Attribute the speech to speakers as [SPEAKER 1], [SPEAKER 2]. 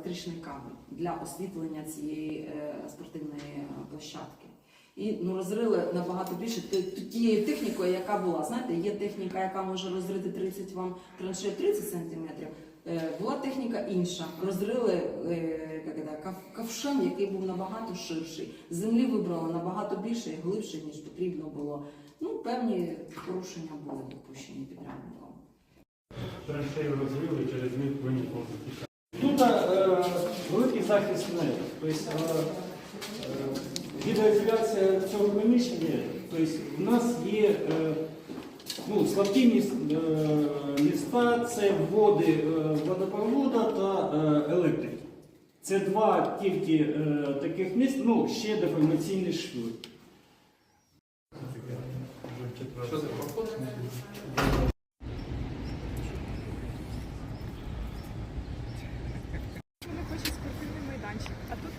[SPEAKER 1] електричний кабель для освітлення цієї е, спортивної е, площадки. І ну, розрили набагато більше тією технікою, яка була. Знаєте, є техніка, яка може розрити 30 вам траншею 30 сантиметрів. Е, Була техніка інша. Розрили е, як це, кав- ковшем, який був набагато ширший. Землі вибрали набагато більше і глибше, ніж потрібно було. Ну, певні порушення були допущені підрядником.
[SPEAKER 2] Траншею розрили, через них виникло
[SPEAKER 3] захист нею. Тобто е, е, гідроізоляція цього приміщення, тобто в нас є е, ну, слабкі е, міста, це води водопроводу та електрики. Це два тільки таких міст, ну, ще деформаційні шви.
[SPEAKER 2] Що це
[SPEAKER 4] Вони хочуть спортивний майданчик, а тут при-